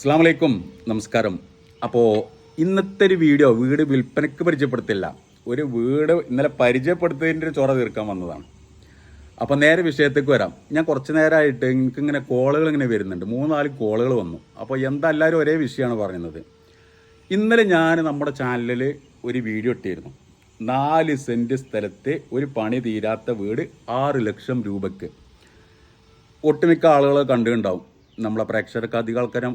അസ്സാം വലൈക്കും നമസ്കാരം. അപ്പോൾ ഇന്നത്തെ ഒരു വീഡിയോ വീട് വിൽപ്പനയ്ക്ക് പരിചയപ്പെടുത്തില്ല. ഒരു വീട് ഇന്നലെ പരിചയപ്പെടുത്തതിന്റെ ഒരു ചൊറ തീർക്കാൻ വന്നതാണ്. അപ്പോൾ നേരെ വിഷയത്തേക്ക് വരാം. ഞാൻ കുറച്ച് നേരമായിട്ട് എനിക്ക് ഇങ്ങനെ കോളുകൾ ഇങ്ങനെ വരുന്നുണ്ട്. മൂന്നാൽ കോളുകൾ വന്നു. അപ്പോൾ എന്താ എല്ലാവരും ഒരേ വിഷയമാണ് പറയുന്നത്. ഇന്നലെ ഞാൻ നമ്മുടെ ചാനലിൽ ഒരു വീഡിയോ ഇട്ടിരുന്നു. നാല് സെന്റ് സ്ഥലത്തെ ഒരു പണി തീരാത്ത വീട് ആറ് ലക്ഷം രൂപയ്ക്ക്. ഒട്ടുമിക്ക ആളുകൾ കണ്ടിട്ടുണ്ടാവും. നമ്മളെ പ്രേക്ഷകർക്ക് അധികം ആൾക്കാരും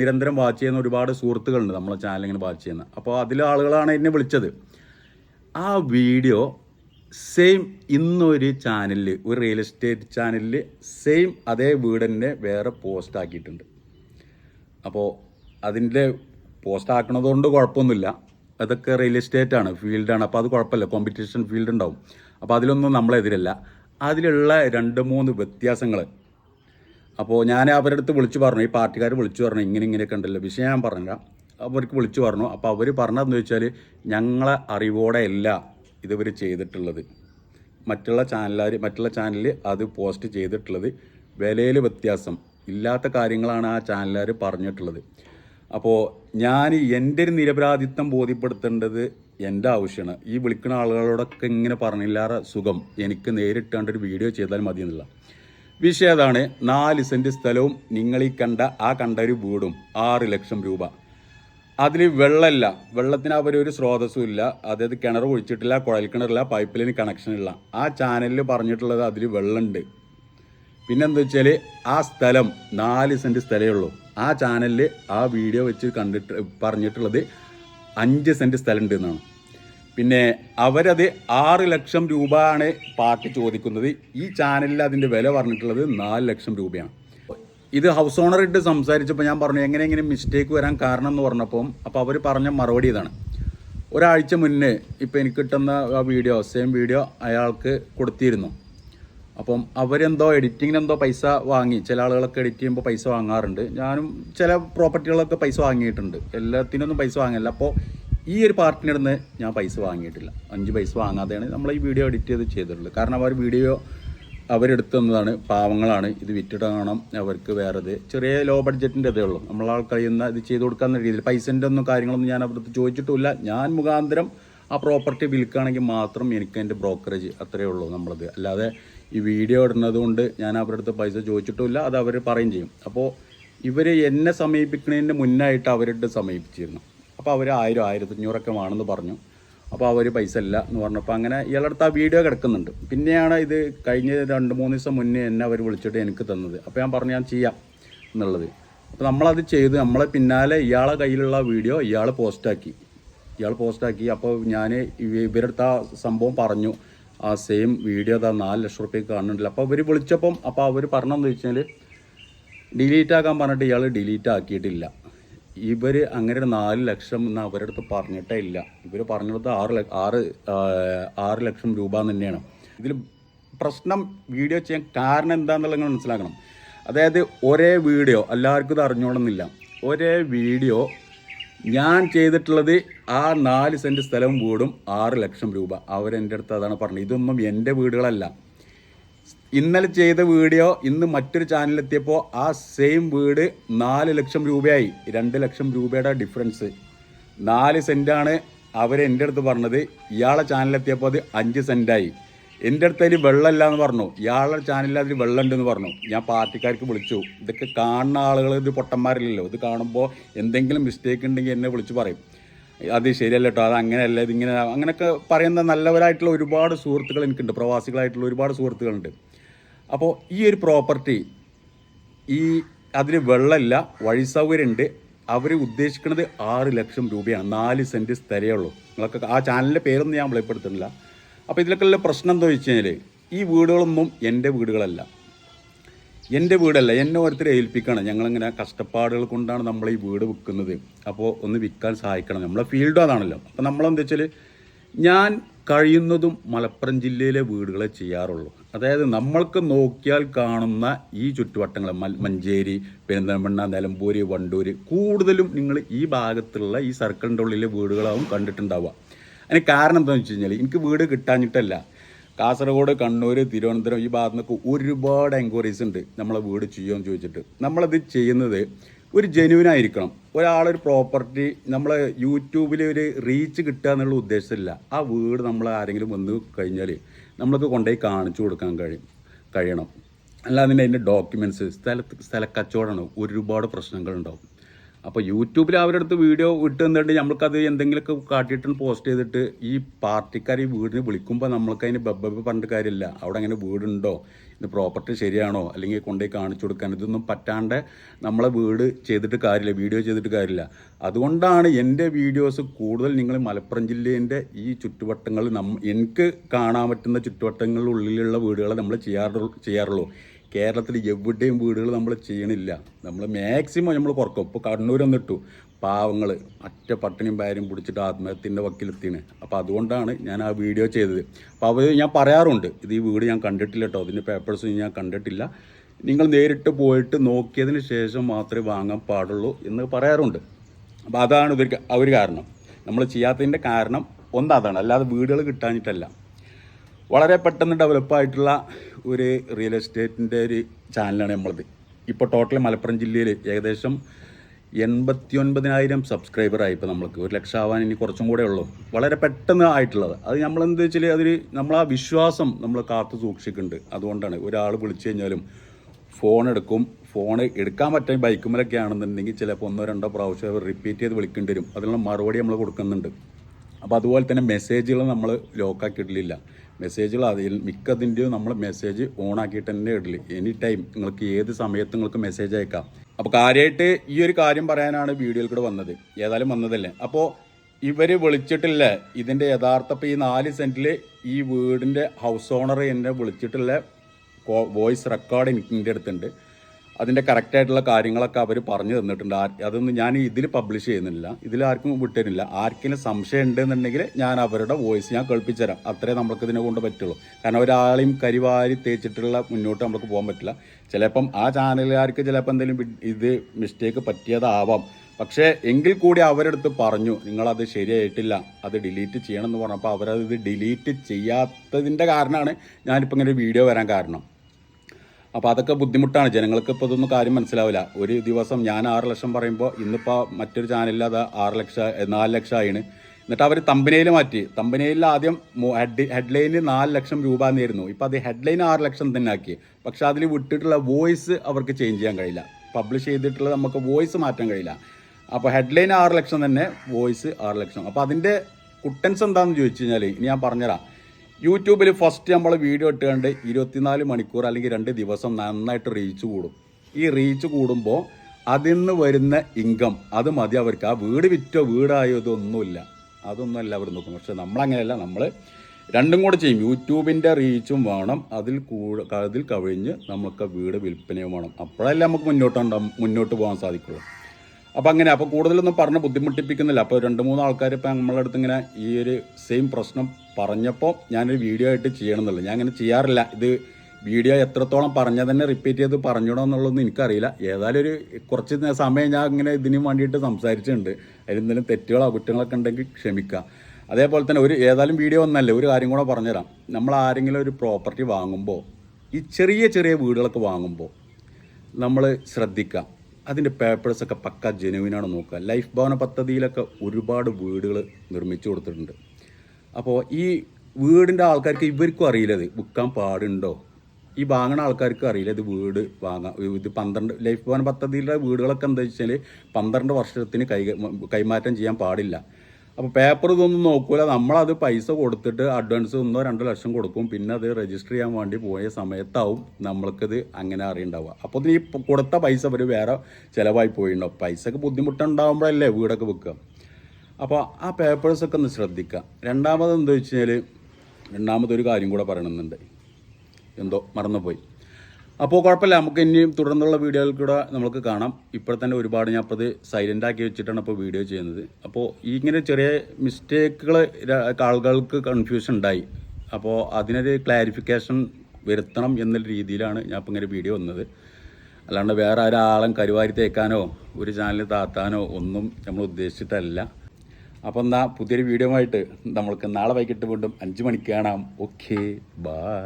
നിരന്തരം വാച്ച് ചെയ്യുന്ന ഒരുപാട് സുഹൃത്തുക്കളുണ്ട് നമ്മളെ ചാനൽ ഇങ്ങനെ വാച്ച് ചെയ്യുന്ന. അപ്പോൾ അതിലെ ആളുകളാണ് എന്നെ വിളിച്ചത്. ആ വീഡിയോ സെയിം ഇന്നൊരു ചാനലിൽ ഒരു റിയൽ എസ്റ്റേറ്റ് ചാനലിൽ സെയിം അതേ വീടിന്റെ വേറെ പോസ്റ്റ് ആക്കിയിട്ടുണ്ട്. അപ്പോൾ അതിന്റെ പോസ്റ്റ് ആക്കണതുകൊണ്ട് കുഴപ്പമൊന്നുമില്ല. അതൊക്കെ റിയൽ എസ്റ്റേറ്റ് ആണ് ഫീൽഡാണ്. അപ്പോൾ അത് കുഴപ്പമില്ല കോമ്പറ്റീഷൻ ഫീൽഡ് ഉണ്ടാവും അപ്പോൾ അതിലൊന്നും നമ്മളെതിരല്ല. അതിലുള്ള രണ്ട് മൂന്ന് വ്യത്യാസങ്ങൾ അപ്പോൾ ഞാൻ അവരുടെ അടുത്ത് വിളിച്ചു പറഞ്ഞു. ഈ പാർട്ടിക്കാർ വിളിച്ചു പറഞ്ഞു. ഇങ്ങനെ ഇങ്ങനെയൊക്കെ ഉണ്ടല്ലോ. വിഷയം ഞാൻ പറഞ്ഞില്ല. അവർക്ക് വിളിച്ചു പറഞ്ഞു. അപ്പോൾ അവർ പറഞ്ഞതെന്ന് വെച്ചാൽ ഞങ്ങളെ അറിവോടെ അല്ല ഇതുവർ ചെയ്തിട്ടുള്ളത്. മറ്റുള്ള ചാനലുകാർ മറ്റുള്ള ചാനലിൽ അത് പോസ്റ്റ് ചെയ്തിട്ടുള്ളത്. വിലയിൽ വ്യത്യാസം. ഇല്ലാത്ത കാര്യങ്ങളാണ് ആ ചാനലുകാർ പറഞ്ഞിട്ടുള്ളത്. അപ്പോൾ ഞാൻ എന്റെ ഒരു നിരപരാധിത്വം ബോധ്യപ്പെടുത്തേണ്ടത് എന്റെ ആവശ്യമാണ് ഈ വിളിക്കുന്ന ആളുകളോടൊക്കെ ഇങ്ങനെ പറഞ്ഞില്ലാറ സുഖം. എനിക്ക് നേരിട്ട് കണ്ടൊരു വീഡിയോ ചെയ്താൽ മതി എന്നുള്ള വിഷയം അതാണ് നാല് സെന്റ് സ്ഥലവും നിങ്ങൾ ഈ കണ്ട ആ കണ്ട ഒരു വീടും ആറ് ലക്ഷം രൂപ. അതിൽ വെള്ളമില്ല. വെള്ളത്തിന് അവരൊരു സ്രോതസ്സും ഇല്ല. അതായത് കിണർ കുഴിച്ചിട്ടില്ല കുഴൽ കിണറില്ല പൈപ്പ് ലൈൻ കണക്ഷൻ ഇല്ല ആ ചാനലിൽ പറഞ്ഞിട്ടുള്ളത് അതിൽ വെള്ളമുണ്ട്. പിന്നെന്താ വെച്ചാൽ ആ സ്ഥലം നാല് സെന്റ് സ്ഥലമേ ഉള്ളൂ. ആ ചാനലിൽ ആ വീഡിയോ വെച്ച് കണ്ടിട്ട് പറഞ്ഞിട്ടുള്ളത് അഞ്ച് സെന്റ് സ്ഥലം ഉണ്ട് എന്നാണ്. പിന്നെ അവരത് ആറ് ലക്ഷം രൂപ ആണ് പാർട്ടി ചോദിക്കുന്നത്. ഈ ചാനലിൽ അതിന്റെ വില പറഞ്ഞിട്ടുള്ളത് നാല് ലക്ഷം രൂപയാണ്. ഇത് ഹൗസ് ഓണറായിട്ട് സംസാരിച്ചപ്പോൾ ഞാൻ പറഞ്ഞു എങ്ങനെയെങ്കിലും എങ്ങനെ മിസ്റ്റേക്ക് വരാൻ കാരണം എന്ന് പറഞ്ഞപ്പം അപ്പോൾ അവർ പറഞ്ഞ മറുപടി ഇതാണ്. ഒരാഴ്ച മുന്നേ ഇപ്പോൾ എനിക്ക് കിട്ടുന്ന ആ വീഡിയോ സെയിം വീഡിയോ അയാൾക്ക് കൊടുത്തിരുന്നു. അപ്പം അവരെന്തോ എഡിറ്റിങ്ങിന് എന്തോ പൈസ വാങ്ങി ചില ആളുകളൊക്കെ എഡിറ്റ് ചെയ്യുമ്പോൾ പൈസ വാങ്ങാറുണ്ട്. ഞാനും ചില പ്രോപ്പർട്ടികളൊക്കെ പൈസ വാങ്ങിയിട്ടുണ്ട്. എല്ലാത്തിനൊന്നും പൈസ വാങ്ങില്ല അപ്പോൾ ഈ ഒരു പാർട്ടിന്റെ അടുന്ന് ഞാൻ പൈസ വാങ്ങിയിട്ടില്ല. അഞ്ച് പൈസ വാങ്ങാതെയാണ് നമ്മൾ ഈ വീഡിയോ എഡിറ്റ് ചെയ്ത് ചെയ്തിട്ടുള്ളത്. കാരണം അവർ വീഡിയോ അവരെടുത്ത് തന്നതാണ്. പാവങ്ങളാണ്. ഇത് വിറ്റിടാണം. അവർക്ക് വേറെ ഇത് ചെറിയ ലോ ബഡ്ജറ്റിന്റെ ഇതേ ഉള്ളൂ. നമ്മളാൾ കഴിയുന്ന ഇത് ചെയ്ത് കൊടുക്കാവുന്ന രീതിയിൽ പൈസന്റെ ഒന്നും കാര്യങ്ങളൊന്നും ഞാൻ അവിടുത്തെ ചോദിച്ചിട്ടില്ല ഞാൻ മുഖാന്തരം ആ പ്രോപ്പർട്ടി വിൽക്കുകയാണെങ്കിൽ മാത്രം എനിക്ക് എന്റെ ബ്രോക്കറേജ് അത്രയേ ഉള്ളൂ നമ്മളത്. അല്ലാതെ ഈ വീഡിയോ ഇടുന്നത് കൊണ്ട് ഞാൻ അവരുടെ അടുത്ത് പൈസ ചോദിച്ചിട്ടില്ല അത് അവർ പറയും ചെയ്യും. അപ്പോൾ ഇവർ എന്നെ സമീപിക്കുന്നതിന് മുന്നായിട്ട് അവരുടെ സമീപിച്ചിരുന്നു. അപ്പോൾ അവർ ആയിരം ആയിരത്തഞ്ഞൂറൊക്കെ വേണമെന്ന് പറഞ്ഞു. അപ്പോൾ അവർ പൈസ ഇല്ല എന്ന് പറഞ്ഞപ്പോൾ അങ്ങനെ ഇയാളടുത്ത് ആ വീഡിയോ കിടക്കുന്നുണ്ട്. പിന്നെയാണ് ഇത് കഴിഞ്ഞ രണ്ട് മൂന്ന് ദിവസം മുന്നേ എന്നെ അവർ വിളിച്ചിട്ട് എനിക്ക് തന്നത്. അപ്പോൾ ഞാൻ പറഞ്ഞു ഞാൻ ചെയ്യാം എന്നുള്ളത്. അപ്പോൾ നമ്മളത് ചെയ്ത് നമ്മളെ പിന്നാലെ ഇയാളെ കയ്യിലുള്ള വീഡിയോ ഇയാൾ പോസ്റ്റാക്കി. ഇയാൾ പോസ്റ്റാക്കി. അപ്പോൾ ഞാൻ ഇവരടുത്ത് ആ സംഭവം പറഞ്ഞു. ആ സെയിം വീഡിയോ അതാ നാല് ലക്ഷം റുപ്യക്ക് കാണുന്നുണ്ടല്ലോ. അപ്പോൾ അവർ വിളിച്ചപ്പം അപ്പോൾ അവർ പറഞ്ഞതെന്ന് വെച്ചാൽ ഡിലീറ്റ് ആക്കാൻ പറഞ്ഞിട്ട് ഇയാൾ ഡിലീറ്റ് ആക്കിയിട്ടില്ല ഇവർ അങ്ങനെ നാല് ലക്ഷം എന്ന് അവരുടെ അടുത്ത് പറഞ്ഞിട്ടേ ഇല്ല. ഇവർ പറഞ്ഞെടുത്ത് ആറ് ആറ് ആറ് ലക്ഷം രൂപ തന്നെയാണ്. ഇതിൽ പ്രശ്നം വീഡിയോ ചെയ്യാൻ കാരണം എന്താണെന്നുള്ളത് നിങ്ങൾ മനസ്സിലാക്കണം. അതായത് ഒരേ വീഡിയോ എല്ലാവർക്കും ഇത് അറിഞ്ഞോണമെന്നില്ല ഒരേ വീഡിയോ ഞാൻ ചെയ്തിട്ടുള്ളത് ആ നാല് സെന്റ് സ്ഥലവും വീടും ആറ് ലക്ഷം രൂപ. അവരെന്റെ അടുത്ത് അതാണ് പറഞ്ഞത്. ഇതൊന്നും എന്റെ വീടുകളല്ല. ഇന്നലെ ചെയ്ത വീഡിയോ ഇന്ന് മറ്റൊരു ചാനലിലെത്തിയപ്പോൾ ആ സെയിം വീട് നാല് ലക്ഷം രൂപയായി. രണ്ട് ലക്ഷം രൂപയുടെ ഡിഫറൻസ് നാല് സെന്റാണ് അവർ എന്റെ അടുത്ത് പറഞ്ഞത്. ഇയാളെ ചാനലിലെത്തിയപ്പോൾ അത് അഞ്ച് സെന്റായി എന്റെ അടുത്ത് അതിൽ വെള്ളമില്ല എന്ന് പറഞ്ഞു. ഇയാളുടെ ചാനലിൽ അതിൽ വെള്ളമുണ്ടെന്ന് പറഞ്ഞു. ഞാൻ പാർട്ടിക്കാർക്ക് വിളിച്ചു. ഇതൊക്കെ കാണുന്ന ആളുകൾ ഇത് പൊട്ടന്മാരില്ലല്ലോ. ഇത് കാണുമ്പോൾ എന്തെങ്കിലും മിസ്റ്റേക്ക് ഉണ്ടെങ്കിൽ എന്നെ വിളിച്ച് പറയും. അത് ശരിയല്ല കേട്ടോ അത് അങ്ങനെയല്ല ഇതിങ്ങനെ അങ്ങനെയൊക്കെ പറയുന്ന നല്ലവരായിട്ടുള്ള ഒരുപാട് സുഹൃത്തുക്കൾ എനിക്കുണ്ട്. പ്രവാസികളായിട്ടുള്ള ഒരുപാട് സുഹൃത്തുക്കളുണ്ട്. അപ്പോൾ ഈ ഒരു പ്രോപ്പർട്ടി ഈ അതിന് വെള്ളമില്ല വഴി സൗകര്യമുണ്ട്. അവർ ഉദ്ദേശിക്കുന്നത് ആറ് ലക്ഷം രൂപയാണ് നാല് സെന്റ് സ്ഥലമേ ഉള്ളൂ. നിങ്ങളൊക്കെ ആ ചാനലിന്റെ പേരൊന്നും ഞാൻ വെളിപ്പെടുത്തുന്നില്ല. അപ്പോൾ ഇതിലൊക്കെയുള്ള പ്രശ്നം എന്താ വെച്ച് കഴിഞ്ഞാൽ ഈ വീടുകളൊന്നും എന്റെ വീടുകളല്ല. എന്റെ വീടല്ല എന്നെ ഓരോരുത്തരെ ഏൽപ്പിക്കണം. ഞങ്ങളിങ്ങനെ കഷ്ടപ്പാടുകൾ കൊണ്ടാണ് നമ്മൾ ഈ വീട് വിൽക്കുന്നത് അപ്പോൾ ഒന്ന് വിൽക്കാൻ സഹായിക്കണം. നമ്മളെ ഫീൽഡും അതാണല്ലോ അപ്പോൾ നമ്മളെന്താ വെച്ചാൽ ഞാൻ കഴിയുന്നതും മലപ്പുറം ജില്ലയിലെ വീടുകളെ ചെയ്യാറുള്ളൂ. അതായത് നമ്മൾക്ക് നോക്കിയാൽ കാണുന്ന ഈ ചുറ്റുവട്ടങ്ങൾ മഞ്ചേരി പെരിന്തൽമണ്ണ നിലമ്പൂര് വണ്ടൂര് കൂടുതലും നിങ്ങൾ ഈ ഭാഗത്തുള്ള ഈ സർക്കിളിന്റെ ഉള്ളിലെ വീടുകളാവും കണ്ടിട്ടുണ്ടാവുക. അതിന് കാരണം എന്താണെന്ന് വെച്ച് കഴിഞ്ഞാൽ എനിക്ക് വീട് കിട്ടാഞ്ഞിട്ടല്ല. കാസർഗോഡ് കണ്ണൂർ തിരുവനന്തപുരം ഈ ഭാഗത്തുനിന്നൊക്കെ ഒരുപാട് എൻക്വയറീസ് ഉണ്ട്. നമ്മളെ വീട് ചെയ്യുമെന്ന് ചോദിച്ചിട്ട്. നമ്മളത് ചെയ്യുന്നത് ഒരു ജെനുവിൻ ആയിരിക്കണം. ഒരാളൊരു പ്രോപ്പർട്ടി നമ്മൾ യൂട്യൂബിൽ ഒരു റീച്ച് കിട്ടുക എന്നുള്ള ഉദ്ദേശമില്ല ആ വീട് നമ്മൾ ആരെങ്കിലും വന്ന് കഴിഞ്ഞാൽ നമ്മൾക്ക് കൊണ്ടുപോയി കാണിച്ചു കൊടുക്കാൻ കഴിയും കഴിയണം. അല്ലാതെ അതിന്റെ ഡോക്യുമെന്റ്സ് സ്ഥല സ്ഥലക്കച്ചവടമാണ്. ഒരുപാട് പ്രശ്നങ്ങളുണ്ടാവും. അപ്പോൾ യൂട്യൂബിൽ അവരുടെ അടുത്ത് വീഡിയോ ഇട്ട് തന്നിട്ട് നമ്മൾക്കത് എന്തെങ്കിലുമൊക്കെ കാട്ടിയിട്ട് പോസ്റ്റ് ചെയ്തിട്ട് ഈ പാർട്ടിക്കാർ ഈ വീടിന് വിളിക്കുമ്പോൾ നമ്മൾക്ക് അതിന് ബബ്ബബ് പറഞ്ഞിട്ട് കാര്യമില്ല. അവിടെ അങ്ങനെ വീടുണ്ടോ? ഇത് പ്രോപ്പർട്ടി ശരിയാണോ? അല്ലെങ്കിൽ കൊണ്ടുപോയി കാണിച്ചു കൊടുക്കാൻ ഇതൊന്നും പറ്റാണ്ട് നമ്മളെ വീട് ചെയ്തിട്ട് കാര്യമില്ല വീഡിയോ ചെയ്തിട്ട് കാര്യമില്ല. അതുകൊണ്ടാണ് എന്റെ വീഡിയോസ് കൂടുതൽ നിങ്ങൾ മലപ്പുറം ജില്ലേന്റെ ഈ ചുറ്റുവട്ടങ്ങളിൽ നം എനിക്ക് കാണാൻ പറ്റുന്ന ചുറ്റുവട്ടങ്ങളിലുള്ളിലുള്ള വീടുകൾ നമ്മൾ ചെയ്യാറുള്ളൂ ചെയ്യാറുള്ളൂ. കേരളത്തിൽ എവിടെയും വീടുകൾ നമ്മൾ ചെയ്യണില്ല. നമ്മൾ മാക്സിമം നമ്മൾ കുറക്കും ഇപ്പോൾ കണ്ണൂർ വന്നിട്ടു പാവങ്ങൾ അറ്റ പട്ടിണിയും ഭാര്യയും പിടിച്ചിട്ട് ആത്മഹത്യന്റെ വക്കിലെത്തിയാണ് അപ്പോൾ അതുകൊണ്ടാണ് ഞാൻ ആ വീഡിയോ ചെയ്തത്. അപ്പോൾ അവർ ഞാൻ പറയാറുണ്ട് ഇത് ഈ വീട് ഞാൻ കണ്ടിട്ടില്ല കേട്ടോ അതിന്റെ പേപ്പേഴ്സ് ഞാൻ കണ്ടിട്ടില്ല. നിങ്ങൾ നേരിട്ട് പോയിട്ട് നോക്കിയതിന് ശേഷം മാത്രമേ വാങ്ങാൻ പാടുള്ളൂ എന്ന് പറയാറുണ്ട്. അപ്പോൾ അതാണ് ഇവർക്ക് ഒരു കാരണം. നമ്മൾ ചെയ്യാത്തതിന്റെ കാരണം ഒന്നതാണ് അല്ലാതെ വീടുകൾ കിട്ടാഞ്ഞിട്ടല്ല. വളരെ പെട്ടെന്ന് ഡെവലപ്പായിട്ടുള്ള ഒരു റിയൽ എസ്റ്റേറ്റിന്റെ ഒരു ചാനലാണ് നമ്മളത്. ഇപ്പോൾ ടോട്ടൽ മലപ്പുറം ജില്ലയിൽ ഏകദേശം എൺപത്തി ഒൻപതിനായിരം സബ്സ്ക്രൈബറായി ഇപ്പോൾ നമ്മൾക്ക്. ഒരു ലക്ഷം ആവാൻ ഇനി കുറച്ചും കൂടെ ഉള്ളൂ. വളരെ പെട്ടെന്ന് ആയിട്ടുള്ളത്. അത് നമ്മൾ എന്താ വെച്ചാൽ അതിൽ നമ്മൾ ആ വിശ്വാസം നമ്മൾ കാത്തു സൂക്ഷിക്കുന്നുണ്ട്. അതുകൊണ്ടാണ് ഒരാൾ വിളിച്ചു കഴിഞ്ഞാലും ഫോൺ എടുക്കും. ഫോൺ എടുക്കാൻ പറ്റാൻ ബൈക്കുമലൊക്കെ ആണെന്നുണ്ടെങ്കിൽ ചിലപ്പോൾ ഒന്നോ രണ്ടോ പ്രാവശ്യം റിപ്പീറ്റ് ചെയ്ത് വിളിക്കേണ്ടി വരും. അതിനുള്ള മറുപടി നമ്മൾ കൊടുക്കുന്നുണ്ട്. അപ്പോൾ അതുപോലെ തന്നെ മെസ്സേജുകൾ നമ്മൾ ലോക്കാക്കിയിട്ടില്ല മെസ്സേജുകൾ അതിൽ മിക്കതിന്റെയും നമ്മൾ മെസ്സേജ് ഓൺ ആക്കിയിട്ട് തന്നെ ഇടില്ല എനി ടൈം നിങ്ങൾക്ക് ഏത് സമയത്ത് നിങ്ങൾക്ക് മെസ്സേജ് അയക്കാം. അപ്പോൾ കാര്യമായിട്ട് ഈ ഒരു കാര്യം പറയാനാണ് വീഡിയോയിൽ കൂടെ വന്നത്. ഏതായാലും വന്നതല്ലേ? അപ്പോൾ ഇവർ വിളിച്ചിട്ടില്ല. ഇതിന്റെ യഥാർത്ഥ ഇപ്പോൾ ഈ നാല് സെന്റിൽ ഈ വീടിന്റെ ഹൗസ് ഓണർ എന്നെ വിളിച്ചിട്ടുള്ള വോയിസ് റെക്കോർഡ് എനിക്ക് എന്റെ അടുത്തുണ്ട്. അതിന്റെ കറക്റ്റായിട്ടുള്ള കാര്യങ്ങളൊക്കെ അവർ പറഞ്ഞു തന്നിട്ടുണ്ട്. അതൊന്നും ഞാൻ ഇതിൽ പബ്ലിഷ് ചെയ്യുന്നില്ല. ഇതിൽ ആർക്കും വിട്ടുതരില്ല ആർക്കെങ്കിലും സംശയം ഉണ്ടെന്നുണ്ടെങ്കിൽ ഞാൻ അവരുടെ വോയിസ് ഞാൻ കേൾപ്പിച്ചുതരാം. അത്രേ നമ്മൾക്ക് ഇതിനെ കൊണ്ട് പറ്റുള്ളൂ. കാരണം ഒരാളെയും കരിവാരി തേച്ചിട്ടുള്ള മുന്നോട്ട് നമുക്ക് പോകാൻ പറ്റില്ല. ചിലപ്പം ആ ചാനലുകാർക്ക് ചിലപ്പോൾ എന്തെങ്കിലും ഇത് മിസ്റ്റേക്ക് പറ്റിയതാവാം. പക്ഷേ എങ്കിൽ കൂടി അവരെടുത്ത് പറഞ്ഞു നിങ്ങളത് ശരിയായിട്ടില്ല. അത് ഡിലീറ്റ് ചെയ്യണം എന്ന് പറഞ്ഞപ്പോൾ അവരത് ഡിലീറ്റ് ചെയ്യാത്തതിന്റെ കാരണമാണ് ഞാനിപ്പോൾ ഇങ്ങനെ വീഡിയോ വരാൻ കാരണം. അപ്പോൾ അതൊക്കെ ബുദ്ധിമുട്ടാണ്. ജനങ്ങൾക്ക് ഇപ്പോൾ ഇതൊന്നും കാര്യം മനസ്സിലാവില്ല. ഒരു ദിവസം ഞാൻ ആറ് ലക്ഷം പറയുമ്പോൾ ഇന്നിപ്പോൾ മറ്റൊരു ചാനലിൽ അത് ആറ് ലക്ഷം നാല് ലക്ഷം ആയിന് എന്നിട്ട് അവർ തമ്പനയിൽ മാറ്റി. തമ്പനയിൽ ആദ്യം ഹെഡ് ഹെഡ്ലൈന് നാല് ലക്ഷം രൂപ എന്നായിരുന്നു ഇപ്പോൾ അത് ഹെഡ്ലൈൻ ആറ് ലക്ഷം തന്നെ ആക്കി. പക്ഷേ അതിൽ വിട്ടിട്ടുള്ള വോയിസ് അവർക്ക് ചേഞ്ച് ചെയ്യാൻ കഴിയില്ല. പബ്ലിഷ് ചെയ്തിട്ടുള്ള നമുക്ക് വോയിസ് മാറ്റാൻ കഴിയില്ല. അപ്പോൾ ഹെഡ്ലൈൻ ആറ് ലക്ഷം തന്നെ വോയിസ് ആറ് ലക്ഷം. അപ്പോൾ അതിന്റെ കുട്ടൻസ് എന്താണെന്ന് ചോദിച്ചു കഴിഞ്ഞാൽ ഇനി ഞാൻ പറഞ്ഞുതരാം. യൂട്യൂബിൽ ഫസ്റ്റ് നമ്മൾ വീഡിയോ ഇട്ടുകൊണ്ട് ഇരുപത്തിനാല് മണിക്കൂർ അല്ലെങ്കിൽ രണ്ട് ദിവസം നന്നായിട്ട് റീച്ച് കൂടും. ഈ റീച്ച് കൂടുമ്പോൾ അതിൽ നിന്ന് വരുന്ന ഇൻകം അത് മതി അവർക്ക്. ആ വീട് വിറ്റോ വീടായോ ഇതൊന്നുമില്ല. അതൊന്നുമല്ല അവർ നോക്കും പക്ഷെ നമ്മളങ്ങനെയല്ല. നമ്മൾ രണ്ടും കൂടെ ചെയ്യും. യൂട്യൂബിന്റെ റീച്ചും വേണം. അതിൽ കൂടെ അതിൽ കവിഞ്ഞ് നമുക്ക് വീട് വിൽപ്പനയും വേണം. അപ്പോഴല്ലേ നമുക്ക് മുന്നോട്ട് മുന്നോട്ട് പോകാൻ സാധിക്കുള്ളൂ. അപ്പോൾ അങ്ങനെ അപ്പോൾ കൂടുതലൊന്നും പറഞ്ഞ് ബുദ്ധിമുട്ടിപ്പിക്കുന്നില്ല. അപ്പോൾ രണ്ട് മൂന്ന് ആൾക്കാർ ഇപ്പം നമ്മളെ അടുത്ത് ഇങ്ങനെ ഈ ഒരു സെയിം പ്രശ്നം പറഞ്ഞപ്പോൾ ഞാനൊരു വീഡിയോ ആയിട്ട് ചെയ്യണം എന്നുള്ളത് ഞാൻ അങ്ങനെ ചെയ്യാറില്ല. ഇത് വീഡിയോ എത്രത്തോളം പറഞ്ഞാൽ തന്നെ റിപ്പീറ്റ് ചെയ്ത് പറഞ്ഞിടണം എന്നുള്ളതൊന്നും എനിക്കറിയില്ല. ഏതായാലും ഒരു കുറച്ച് സമയം ഞാൻ ഇങ്ങനെ ഇതിന് വേണ്ടിയിട്ട് സംസാരിച്ചിട്ടുണ്ട്. അതിൽ എന്തെങ്കിലും തെറ്റുകളോ കുറ്റങ്ങളൊക്കെ ഉണ്ടെങ്കിൽ ക്ഷമിക്കുക. അതേപോലെ തന്നെ ഒരു ഏതായാലും വീഡിയോ ഒന്നല്ല ഒരു കാര്യം കൂടെ പറഞ്ഞുതരാം. നമ്മൾ ആരെങ്കിലും ഒരു പ്രോപ്പർട്ടി വാങ്ങുമ്പോൾ ഈ ചെറിയ ചെറിയ വീടുകളൊക്കെ വാങ്ങുമ്പോൾ നമ്മൾ ശ്രദ്ധിക്കുക. അതിന്റെ പേപ്പേഴ്സൊക്കെ പക്ക ജെനുവിനാണ് നോക്കുക. ലൈഫ് ഭവന പദ്ധതിയിലൊക്കെ ഒരുപാട് വീടുകൾ നിർമ്മിച്ചു കൊടുത്തിട്ടുണ്ട്. അപ്പോൾ ഈ വീടിന്റെ ആൾക്കാർക്ക് ഇവർക്കും അറിയില്ല ഇത്. വിൽക്കാൻ പാടുണ്ടോ? ഈ വാങ്ങണ ആൾക്കാർക്ക് അറിയില്ല ഇത് വീട് വാങ്ങാം ഇത് പന്ത്രണ്ട് ലൈഫ് ഭവന പദ്ധതിയിലെ വീടുകളൊക്കെ എന്താ വെച്ചാൽ പന്ത്രണ്ട് വർഷത്തിന് കൈ കൈമാറ്റം ചെയ്യാൻ പാടില്ല. അപ്പോൾ പേപ്പർ ഇതൊന്നും നോക്കൂല. നമ്മളത് പൈസ കൊടുത്തിട്ട് അഡ്വാൻസ് ഒന്നോ രണ്ടോ ലക്ഷം കൊടുക്കും. പിന്നെ അത് രജിസ്റ്റർ ചെയ്യാൻ വേണ്ടി പോയ സമയത്താവും നമ്മൾക്കത് അങ്ങനെ അറിയുണ്ടാവുക. അപ്പോൾ ഈ കൊടുത്ത പൈസ അവർ വേറെ ചിലവായി പോയിണ്ടാവും പൈസക്ക് ബുദ്ധിമുട്ടുണ്ടാകുമ്പോഴല്ലേ വീടൊക്കെ വെക്കുക. അപ്പോൾ ആ പേപ്പേഴ്സൊക്കെ ഒന്ന് ശ്രദ്ധിക്കുക. രണ്ടാമത് എന്താ വെച്ച് കഴിഞ്ഞാൽ രണ്ടാമതൊരു കാര്യം കൂടെ പറയണമെന്നുണ്ട് എന്തോ മറന്നുപോയി. അപ്പോൾ കുഴപ്പമില്ല നമുക്ക് ഇനിയും തുടർന്നുള്ള വീഡിയോയിൽ കൂടെ നമുക്ക് കാണാം. ഇപ്പോൾ തന്നെ ഒരുപാട് ഞാൻ അപ്പോൾ അത് സൈലന്റ് ആക്കി വെച്ചിട്ടാണ് ഇപ്പോൾ വീഡിയോ ചെയ്യുന്നത്. അപ്പോൾ ഇങ്ങനെ ചെറിയ മിസ്റ്റേക്കുകൾ ആളുകൾക്ക് കൺഫ്യൂഷൻ ഉണ്ടായി. അപ്പോൾ അതിനൊരു ക്ലാരിഫിക്കേഷൻ വരുത്തണം എന്നുള്ള രീതിയിലാണ് ഞാൻ ഇപ്പോൾ ഇങ്ങനെ വീഡിയോ വന്നത്. അല്ലാണ്ട് വേറെ ഒരാളും കരുവാരി തേക്കാനോ ഒരു ചാനൽ താത്താനോ ഒന്നും നമ്മൾ ഉദ്ദേശിച്ചിട്ടല്ല. അപ്പോൾ എന്നാൽ പുതിയൊരു വീഡിയോ ആയിട്ട് നമ്മൾക്ക് നാളെ വൈകിട്ട് വീണ്ടും അഞ്ച് മണിക്ക് കാണാം. Okay bye